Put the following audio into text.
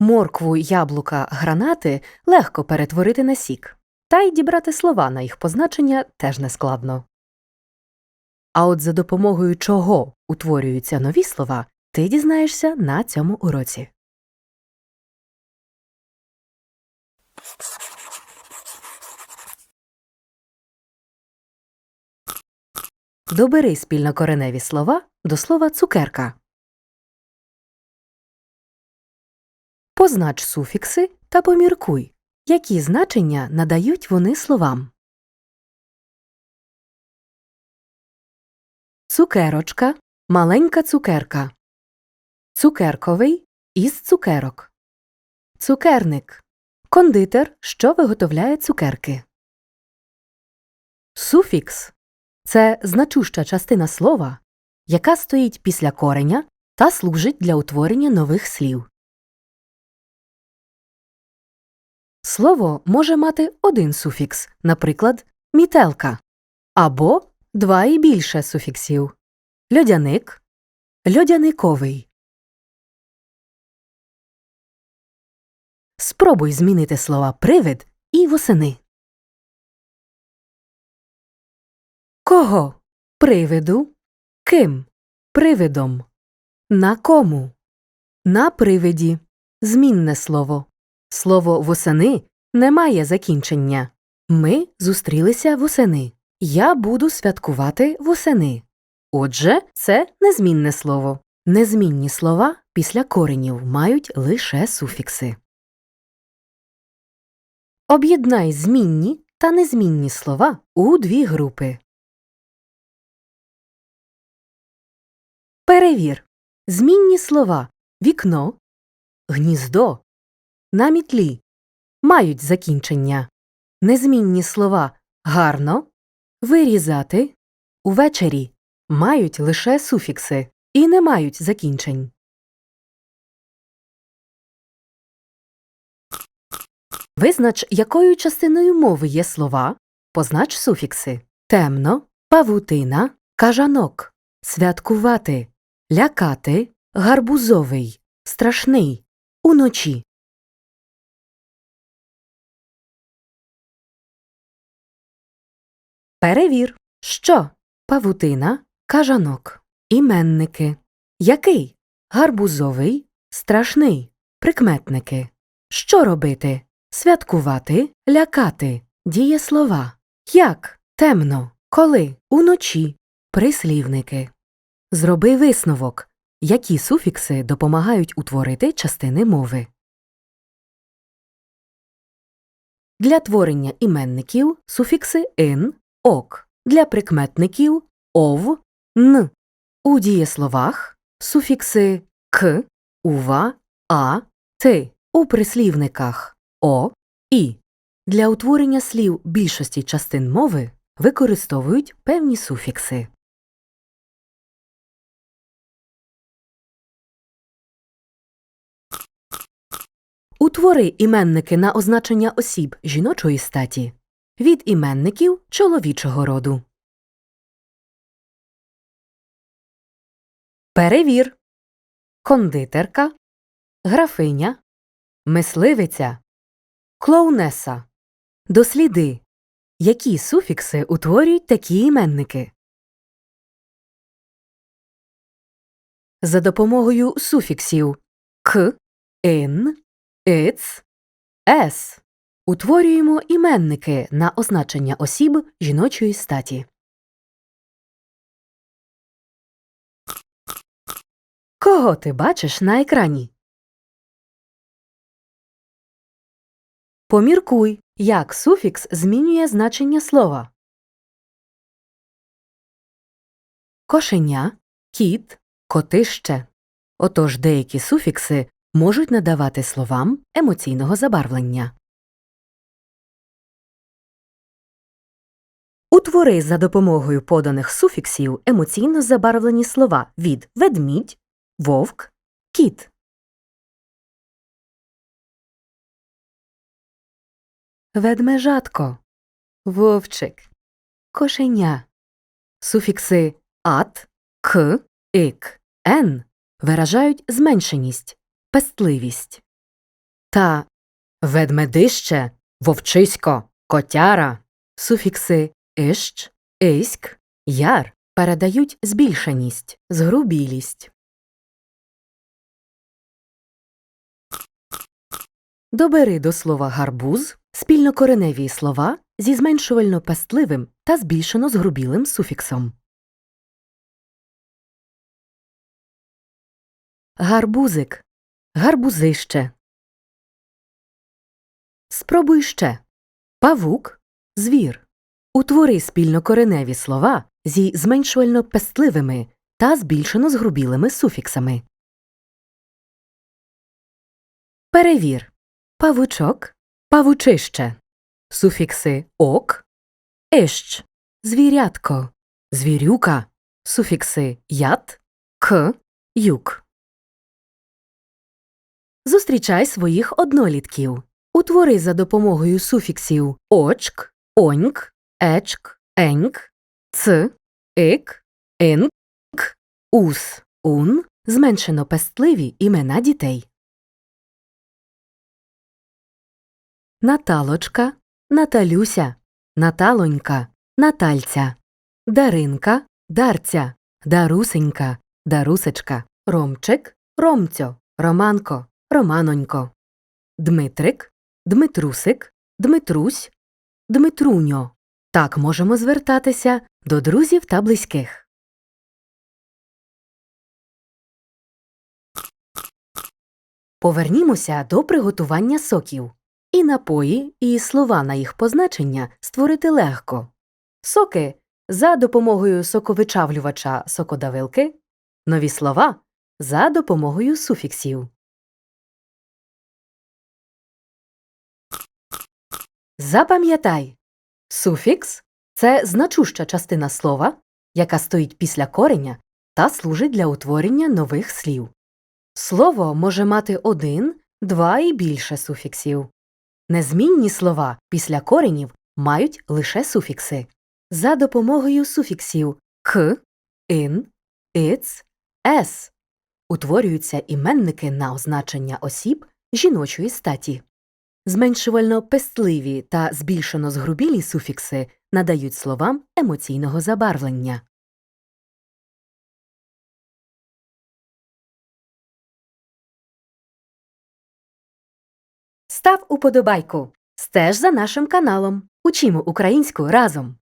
Моркву, яблука, гранати легко перетворити на сік, та й дібрати слова на їх позначення теж нескладно. А от за допомогою чого утворюються нові слова, ти дізнаєшся на цьому уроці. Добери спільнокореневі слова до слова цукерка. Познач суфікси та поміркуй, які значення надають вони словам. Цукерочка, маленька цукерка. Цукерковий із цукерок. Цукерник кондитер, що виготовляє цукерки. Суфікс це значуща частина слова, яка стоїть після кореня та служить для утворення нових слів. Слово може мати один суфікс, наприклад, мітелка, або два і більше суфіксів льодяник, льодяниковий. Спробуй змінити слова привид і восени. Кого? Привиду. Ким? Привидом. На кому? На привиді. Змінне слово. Слово восени не має закінчення. Ми зустрілися восени. Я буду святкувати восени. Отже, це незмінне слово. Незмінні слова після коренів мають лише суфікси. Об'єднай змінні та незмінні слова у дві групи. Перевір. Змінні слова вікно, гніздо, на мітлі мають закінчення. Незмінні слова гарно, вирізати, увечері мають лише суфікси і не мають закінчень. Визнач, якою частиною мови є слова, познач суфікси темно, павутина, кажанок, святкувати, лякати, гарбузовий, страшний, уночі. Перевір, що павутина, кажанок, іменники. Який? Гарбузовий, страшний, прикметники. Що робити? Святкувати, лякати, дієслова. Як? Темно, коли, уночі, прислівники. Зроби висновок, які суфікси допомагають утворити частини мови. Для творення іменників суфікси ин, ок. Для прикметників ов, н. У дієсловах суфікси к, ува, а, ти. У прислівниках о, і. Для утворення слів більшості частин мови використовують певні суфікси. Утвори іменники на означення осіб жіночої статі від іменників чоловічого роду. Перевір. Кондитерка, графиня, мисливиця, клоунеса. Досліди. Які суфікси утворюють такі іменники? За допомогою суфіксів к, ин, иц, ес утворюємо іменники на означення осіб жіночої статі. Кого ти бачиш на екрані? Поміркуй, як суфікс змінює значення слова. Кошеня, кіт, котище. Отож деякі суфікси можуть надавати словам емоційного забарвлення. Утвори за допомогою поданих суфіксів емоційно забарвлені слова від ведмідь, вовк, кіт. Ведмежатко, вовчик, кошеня. Суфікси ат, к, ик, ен виражають зменшеність, пестливість. та ведмедище, вовчисько, котяра. Суфікси «ищ», «иськ», «яр» передають збільшеність, згрубілість. Добери до слова гарбуз спільнокореневі слова зі зменшувально пестливим та збільшено згрубілим суфіксом. Гарбузик, гарбузище. Спробуй ще. Павук, звір. Утвори спільнокореневі слова зі зменшувально пестливими та збільшено згрубілими суфіксами. Перевір. Павучок, павучище. Суфікси ок, ищ, звірятко, звірюка. Суфікси ят, к, юк. Зустрічай своїх однолітків. Утвори за допомогою суфіксів очк, оньк, ечк, еньк, ц, ик, інк, ус, ун зменшено пестливі імена дітей. Наталочка, Наталюся, Наталонька, Натальця, Даринка, Дарця, Дарусенька, Дарусечка, Ромчик, Ромцьо, Романко, Романонько, Дмитрик, Дмитрусик, Дмитрусь, Дмитруньо. Так можемо звертатися до друзів та близьких. Повернімося до приготування соків. І напої, і слова на їх позначення створити легко. Соки за допомогою соковичавлювача сокодавилки, нові слова за допомогою суфіксів. Запам'ятай суфікс це значуща частина слова, яка стоїть після кореня та служить для утворення нових слів. Слово може мати один, два і більше суфіксів. Незмінні слова після коренів мають лише суфікси. За допомогою суфіксів к, ин, иц, ес утворюються іменники на означення осіб жіночої статі. Зменшувально пестливі та збільшено згрубілі суфікси надають словам емоційного забарвлення. Став уподобайку. Стеж за нашим каналом. Учімо українську разом.